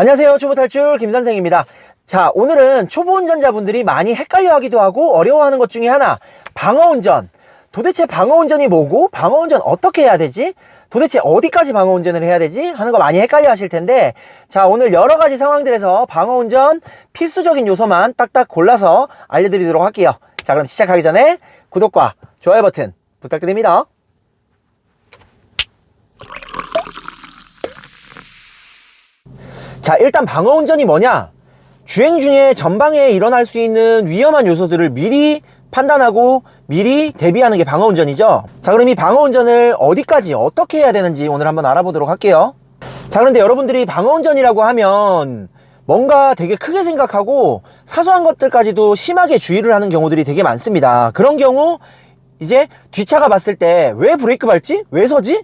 안녕하세요. 초보 탈출 김선생입니다. 자, 오늘은 초보 운전자분들이 많이 헷갈려 하기도 하고 어려워하는 것 중에 하나, 방어 운전. 도대체 방어 운전이 뭐고, 방어 운전 어떻게 해야 되지? 도대체 어디까지 방어 운전을 해야 되지? 하는 거 많이 헷갈려 하실 텐데, 자, 오늘 여러 가지 상황들에서 방어 운전 필수적인 요소만 딱딱 골라서 알려드리도록 할게요. 자, 그럼 시작하기 전에 구독과 좋아요 버튼 부탁드립니다. 자, 일단 방어 운전이 뭐냐? 주행 중에 전방에 일어날 수 있는 위험한 요소들을 미리 판단하고 미리 대비하는 게 방어 운전이죠. 자, 그럼 이 방어 운전을 어디까지 어떻게 해야 되는지 오늘 한번 알아보도록 할게요. 자, 그런데 여러분들이 방어 운전이라고 하면 뭔가 되게 크게 생각하고 사소한 것들까지도 심하게 주의를 하는 경우들이 되게 많습니다. 그런 경우 이제 뒷차가 봤을 때 왜 브레이크 밟지? 왜 서지?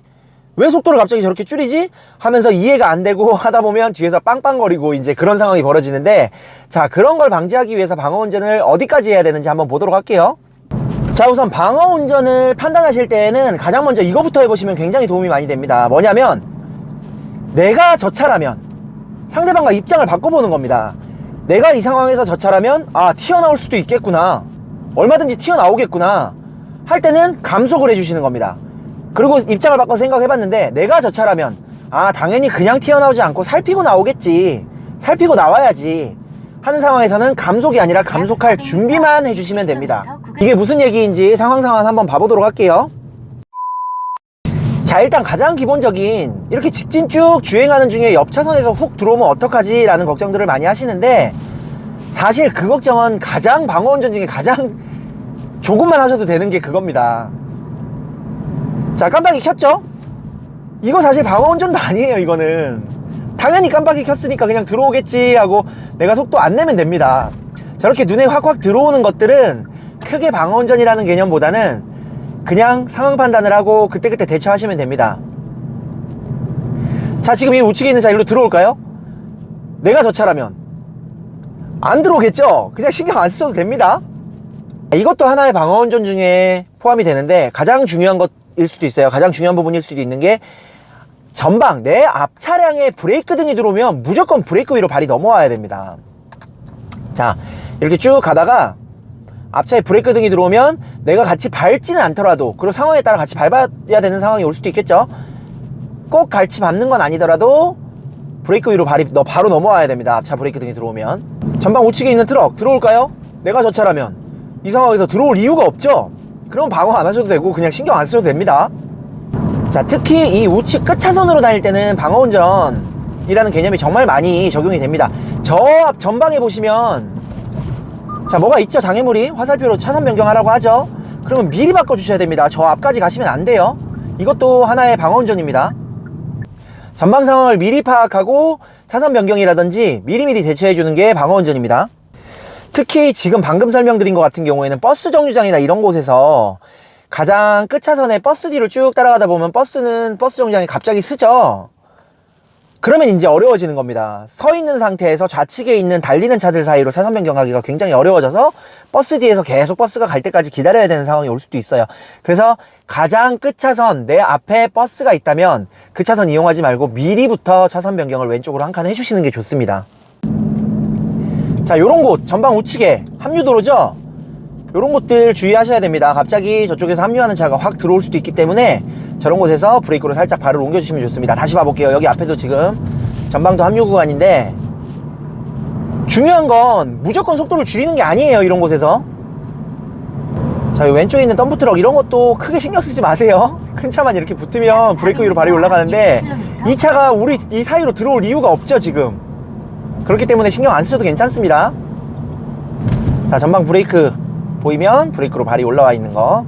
왜 속도를 갑자기 저렇게 줄이지? 하면서 이해가 안 되고 하다 보면 뒤에서 빵빵거리고 이제 그런 상황이 벌어지는데 자 그런 걸 방지하기 위해서 방어 운전을 어디까지 해야 되는지 한번 보도록 할게요. 자 우선 방어 운전을 판단하실 때에는 가장 먼저 이거부터 해보시면 굉장히 도움이 많이 됩니다. 뭐냐면 내가 저 차라면 상대방과 입장을 바꿔보는 겁니다. 내가 이 상황에서 저 차라면 아 튀어나올 수도 있겠구나 얼마든지 튀어나오겠구나 할 때는 감속을 해주시는 겁니다. 그리고 입장을 바꿔 생각해봤는데 내가 저 차라면 아 당연히 그냥 튀어나오지 않고 살피고 나오겠지. 살피고 나와야지. 하는 상황에서는 감속이 아니라 감속할 준비만 해주시면 됩니다. 이게 무슨 얘기인지 상황 상황 한번 봐보도록 할게요. 자 일단 가장 기본적인 이렇게 직진 쭉 주행하는 중에 옆 차선에서 훅 들어오면 어떡하지 라는 걱정들을 많이 하시는데 사실 그 걱정은 가장 방어운전 중에 가장 조금만 하셔도 되는 게 그겁니다 자 깜빡이 켰죠? 이거 사실 방어 운전도 아니에요 이거는 당연히 깜빡이 켰으니까 그냥 들어오겠지 하고 내가 속도 안 내면 됩니다 저렇게 눈에 확확 들어오는 것들은 크게 방어 운전이라는 개념보다는 그냥 상황 판단을 하고 그때그때 대처하시면 됩니다 자 지금 이 우측에 있는 차 일로 들어올까요? 내가 저 차라면 안 들어오겠죠? 그냥 신경 안 쓰셔도 됩니다 이것도 하나의 방어 운전 중에 포함이 되는데 가장 중요한 것 일 수도 있어요. 가장 중요한 부분일 수도 있는 게 전방 내 앞 차량에 브레이크 등이 들어오면 무조건 브레이크 위로 발이 넘어와야 됩니다. 자 이렇게 쭉 가다가 앞차에 브레이크 등이 들어오면 내가 같이 밟지는 않더라도 그리고 상황에 따라 같이 밟아야 되는 상황이 올 수도 있겠죠? 꼭 같이 밟는 건 아니더라도 브레이크 위로 발이 너 바로 넘어와야 됩니다. 앞차 브레이크 등이 들어오면. 전방 우측에 있는 트럭 들어올까요? 내가 저 차라면. 이 상황에서 들어올 이유가 없죠 그럼 방어 안 하셔도 되고 그냥 신경 안 쓰셔도 됩니다. 자 특히 이 우측 끝 차선으로 다닐 때는 방어 운전이라는 개념이 정말 많이 적용이 됩니다. 저 앞 전방에 보시면 자 뭐가 있죠? 장애물이 화살표로 차선 변경하라고 하죠? 그러면 미리 바꿔주셔야 됩니다. 저 앞까지 가시면 안 돼요. 이것도 하나의 방어 운전입니다. 전방 상황을 미리 파악하고 차선 변경이라든지 미리미리 대처해 주는 게 방어 운전입니다 특히 지금 방금 설명드린 것 같은 경우에는 버스 정류장이나 이런 곳에서 가장 끝 차선에 버스 뒤를 쭉 따라가다 보면 버스는 버스 정류장에 갑자기 쓰죠. 그러면 이제 어려워지는 겁니다. 서 있는 상태에서 좌측에 있는 달리는 차들 사이로 차선 변경하기가 굉장히 어려워져서 버스 뒤에서 계속 버스가 갈 때까지 기다려야 되는 상황이 올 수도 있어요. 그래서 가장 끝 차선 내 앞에 버스가 있다면 그 차선 이용하지 말고 미리부터 차선 변경을 왼쪽으로 한 칸 해주시는 게 좋습니다 자 요런 곳 전방 우측에 합류도로죠? 요런 곳들 주의하셔야 됩니다. 갑자기 저쪽에서 합류하는 차가 확 들어올 수도 있기 때문에 저런 곳에서 브레이크로 살짝 발을 옮겨주시면 좋습니다. 다시 봐볼게요. 여기 앞에도 지금 전방도 합류 구간인데 중요한 건 무조건 속도를 줄이는 게 아니에요 이런 곳에서. 자, 이 왼쪽에 있는 덤프트럭 이런 것도 크게 신경 쓰지 마세요. 큰 차만 이렇게 붙으면 브레이크 위로 발이 올라가는데 이 차가 우리 이 사이로 들어올 이유가 없죠, 지금. 그렇기 때문에 신경 안 쓰셔도 괜찮습니다. 자, 전방 브레이크 보이면 브레이크로 발이 올라와 있는 거.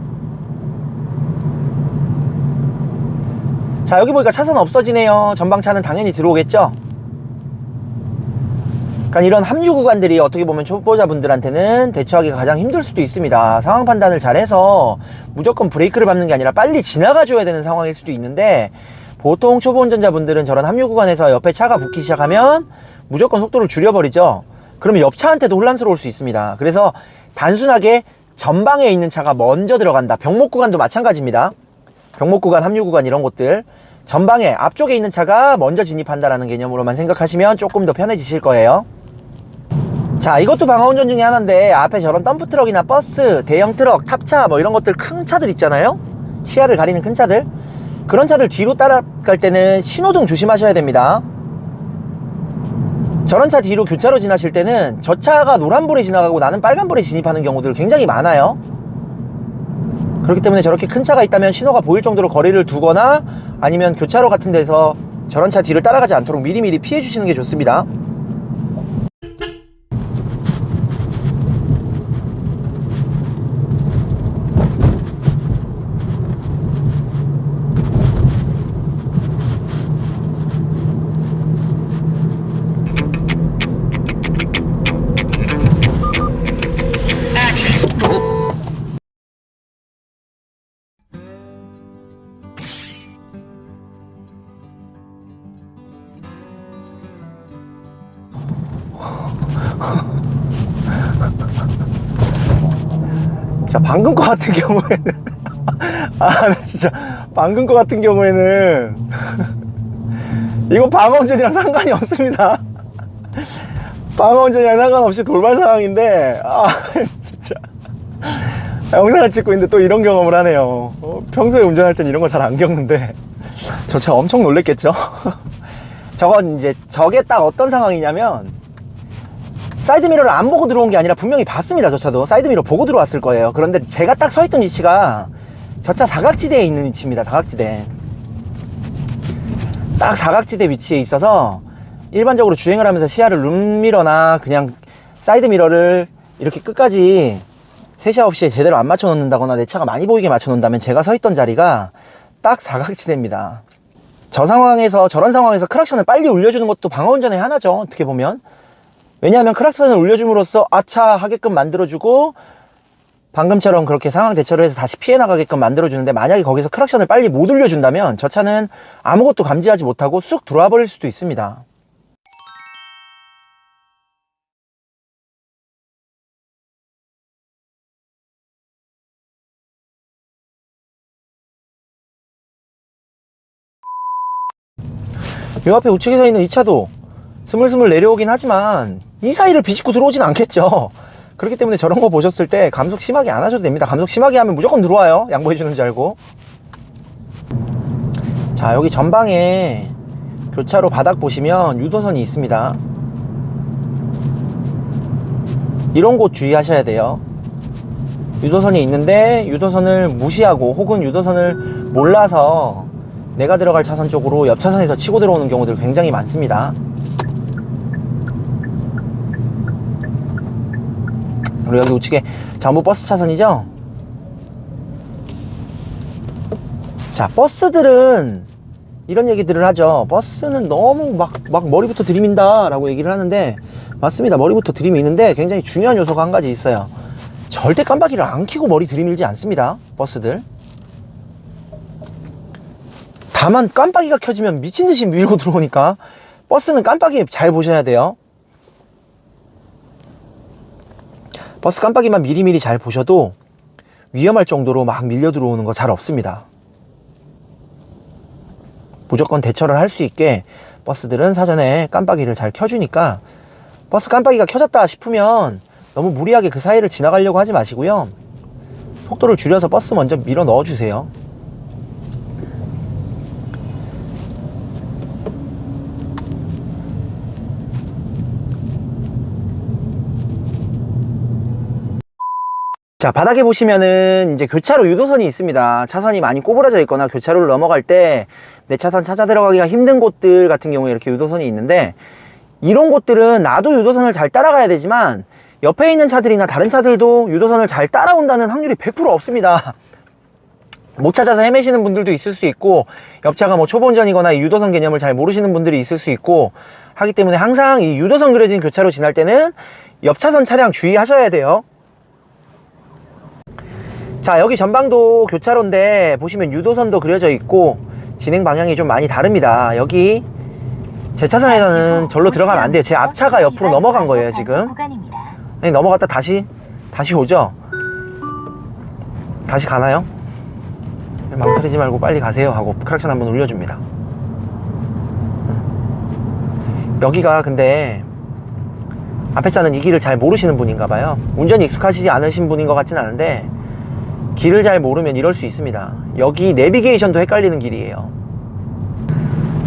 자, 여기 보니까 차선 없어지네요. 전방 차는 당연히 들어오겠죠? 그러니까 이런 합류 구간들이 어떻게 보면 초보자분들한테는 대처하기가 가장 힘들 수도 있습니다. 상황 판단을 잘해서 무조건 브레이크를 밟는 게 아니라 빨리 지나가 줘야 되는 상황일 수도 있는데 보통 초보 운전자분들은 저런 합류 구간에서 옆에 차가 붙기 시작하면 무조건 속도를 줄여버리죠. 그러면 옆 차한테도 혼란스러울 수 있습니다. 그래서 단순하게 전방에 있는 차가 먼저 들어간다. 병목 구간도 마찬가지입니다. 병목 구간, 합류 구간 이런 곳들 전방에 앞쪽에 있는 차가 먼저 진입한다라는 개념으로만 생각하시면 조금 더 편해지실 거예요. 자, 이것도 방어운전 중에 하나인데 앞에 저런 덤프트럭이나 버스, 대형 트럭, 탑차 뭐 이런 것들 큰 차들 있잖아요. 시야를 가리는 큰 차들. 그런 차들 뒤로 따라갈 때는 신호등 조심하셔야 됩니다. 저런 차 뒤로 교차로 지나실 때는 저 차가 노란불에 지나가고 나는 빨간불에 진입하는 경우들 굉장히 많아요. 그렇기 때문에 저렇게 큰 차가 있다면 신호가 보일 정도로 거리를 두거나 아니면 교차로 같은 데서 저런 차 뒤를 따라가지 않도록 미리미리 피해 주시는 게 좋습니다. 자, 방금 거 같은 경우에는 아, 나 진짜 방금 거 같은 경우에는 이거 방어운전이랑 상관이 없습니다. 방어운전이랑 상관없이 돌발 상황인데 아, 진짜 영상을 찍고 있는데 또 이런 경험을 하네요. 어, 평소에 운전할 땐 이런 거 잘 안 겪는데 저 차 엄청 놀랬겠죠? 저건 이제 저게 딱 어떤 상황이냐면 사이드미러를 안 보고 들어온 게 아니라 분명히 봤습니다 저 차도. 사이드미러 보고 들어왔을 거예요. 그런데 제가 딱 서 있던 위치가 저 차 사각지대에 있는 위치입니다 사각지대. 딱 사각지대 위치에 있어서 일반적으로 주행을 하면서 시야를 룸미러나 그냥 사이드미러를 이렇게 끝까지 세시 9시에 제대로 안 맞춰 놓는다거나 내 차가 많이 보이게 맞춰 놓는다면 제가 서 있던 자리가 딱 사각지대입니다. 저 상황에서 저런 상황에서 크락션을 빨리 올려주는 것도 방어운전의 하나죠 어떻게 보면 왜냐하면 크락션을 올려줌으로써 아차 하게끔 만들어주고 방금처럼 그렇게 상황 대처를 해서 다시 피해 나가게끔 만들어주는데 만약에 거기서 크락션을 빨리 못 올려준다면 저 차는 아무것도 감지하지 못하고 쑥 들어와 버릴 수도 있습니다. 요 앞에 우측에 서 있는 이 차도 스물스물 내려오긴 하지만 이 사이를 비집고 들어오진 않겠죠. 그렇기 때문에 저런 거 보셨을 때 감속 심하게 안 하셔도 됩니다. 감속 심하게 하면 무조건 들어와요. 양보해 주는 줄 알고. 자, 여기 전방에 교차로 바닥 보시면 유도선이 있습니다. 이런 곳 주의하셔야 돼요. 유도선이 있는데 유도선을 무시하고 혹은 유도선을 몰라서 내가 들어갈 차선 쪽으로 옆 차선에서 치고 들어오는 경우들 굉장히 많습니다. 그리고 여기 우측에 전부 버스 차선이죠? 자, 버스들은 이런 얘기들을 하죠. 버스는 너무 막, 막 머리부터 들이민다 라고 얘기를 하는데, 맞습니다. 머리부터 들이미는데 굉장히 중요한 요소가 한 가지 있어요. 절대 깜빡이를 안 켜고 머리 들이밀지 않습니다. 버스들. 다만 깜빡이가 켜지면 미친 듯이 밀고 들어오니까 버스는 깜빡이 잘 보셔야 돼요. 버스 깜빡이만 미리미리 잘 보셔도 위험할 정도로 막 밀려 들어오는 거 잘 없습니다. 무조건 대처를 할 수 있게 버스들은 사전에 깜빡이를 잘 켜주니까 버스 깜빡이가 켜졌다 싶으면 너무 무리하게 그 사이를 지나가려고 하지 마시고요. 속도를 줄여서 버스 먼저 밀어 넣어 주세요. 자, 바닥에 보시면은 이제 교차로 유도선이 있습니다. 차선이 많이 꼬부라져 있거나 교차로를 넘어갈 때 내 차선 찾아 들어가기가 힘든 곳들 같은 경우에 이렇게 유도선이 있는데 이런 곳들은 나도 유도선을 잘 따라가야 되지만 옆에 있는 차들이나 다른 차들도 유도선을 잘 따라온다는 확률이 100% 없습니다. 못 찾아서 헤매시는 분들도 있을 수 있고 옆차가 뭐이 유도선 개념을 잘 모르시는 분들이 있을 수 있고 하기 때문에 항상 이 유도선 그려진 교차로 지날 때는 옆차선 차량 주의하셔야 돼요. 자 여기 전방도 교차로인데 보시면 유도선도 그려져 있고 진행 방향이 좀 많이 다릅니다. 여기 제 차선에서는 절로 들어가면 안 돼요. 제 앞차가 옆으로 넘어간 거예요 지금. 아니, 넘어갔다 다시 다시 오죠? 다시 가나요? 망설이지 말고 빨리 가세요 하고 크락션 한번 올려줍니다. 여기가 근데 앞에 차는 이 길을 잘 모르시는 분인가 봐요. 운전이 익숙하시지 않으신 분인 것 같진 않은데 길을 잘 모르면 이럴 수 있습니다. 여기 내비게이션도 헷갈리는 길이에요.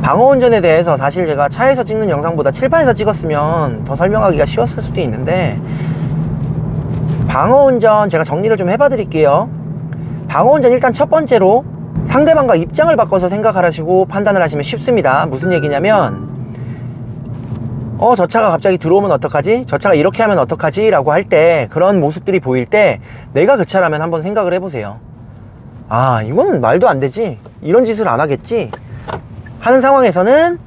방어운전에 대해서 사실 제가 차에서 찍는 영상보다 칠판에서 찍었으면 더 설명하기가 쉬웠을 수도 있는데 방어운전 제가 정리를 좀 해봐 드릴게요. 방어운전 일단 첫 번째로 상대방과 입장을 바꿔서 생각하시고 판단을 하시면 쉽습니다. 무슨 얘기냐면 어 저 차가 갑자기 들어오면 어떡하지? 저 차가 이렇게 하면 어떡하지? 라고 할 때 그런 모습들이 보일 때 내가 그 차라면 한번 생각을 해보세요. 아 이건 말도 안 되지. 이런 짓을 안 하겠지? 하는 상황에서는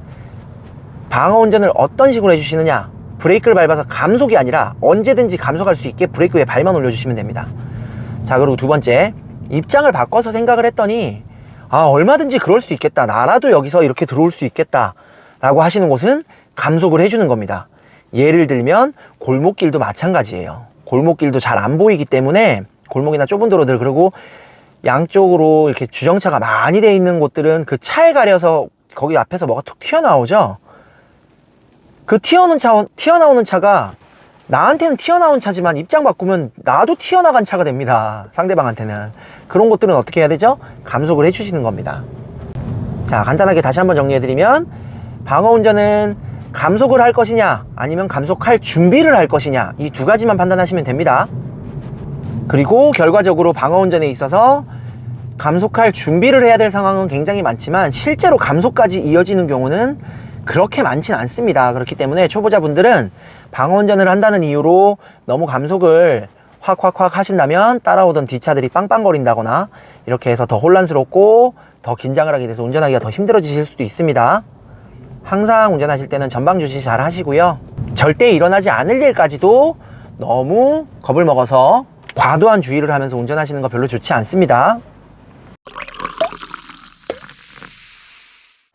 방어 운전을 어떤 식으로 해주시느냐? 브레이크를 밟아서 감속이 아니라 언제든지 감속할 수 있게 브레이크 위에 발만 올려주시면 됩니다. 자 그리고 두 번째 입장을 바꿔서 생각을 했더니 아 얼마든지 그럴 수 있겠다. 나라도 여기서 이렇게 들어올 수 있겠다. 라고 하시는 곳은 감속을 해주는 겁니다 예를 들면 골목길도 마찬가지예요 골목길도 잘 안 보이기 때문에 골목이나 좁은 도로들 그리고 양쪽으로 이렇게 주정차가 많이 돼 있는 곳들은 그 차에 가려서 거기 앞에서 뭐가 툭 튀어나오죠 그 튀어나오는 차, 튀어나오는 차가 나한테는 튀어나온 차지만 입장 바꾸면 나도 튀어나간 차가 됩니다. 상대방한테는. 그런 것들은 어떻게 해야 되죠? 감속을 해주시는 겁니다. 자, 간단하게 다시 한번 정리해드리면, 방어 운전은 감속을 할 것이냐, 아니면 감속할 준비를 할 것이냐, 이 두 가지만 판단하시면 됩니다. 그리고 결과적으로 방어 운전에 있어서 감속할 준비를 해야 될 상황은 굉장히 많지만, 실제로 감속까지 이어지는 경우는 그렇게 많진 않습니다. 그렇기 때문에 초보자분들은 방어 운전을 한다는 이유로 너무 감속을 확확확 하신다면 따라오던 뒷차들이 빵빵거린다거나 이렇게 해서 더 혼란스럽고 더 긴장을 하게 돼서 운전하기가 더 힘들어지실 수도 있습니다. 항상 운전하실 때는 전방 주시 잘 하시고요. 절대 일어나지 않을 일까지도 너무 겁을 먹어서 과도한 주의를 하면서 운전하시는 거 별로 좋지 않습니다.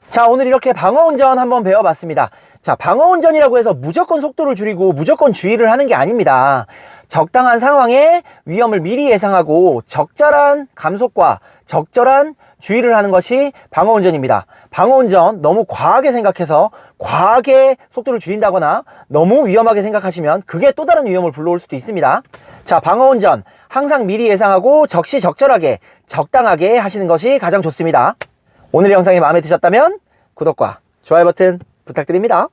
자, 오늘 이렇게 방어 운전 한번 배워봤습니다. 자, 방어 운전이라고 해서 무조건 속도를 줄이고 무조건 주의를 하는 게 아닙니다. 적당한 상황에 위험을 미리 예상하고 적절한 감속과 적절한 주의를 하는 것이 방어 운전입니다. 방어운전 너무 과하게 생각해서 과하게 속도를 줄인다거나 너무 위험하게 생각하시면 그게 또 다른 위험을 불러올 수도 있습니다. 자, 방어운전 항상 미리 예상하고 적시적절하게 적당하게 하시는 것이 가장 좋습니다. 오늘 영상이 마음에 드셨다면 구독과 좋아요 버튼 부탁드립니다.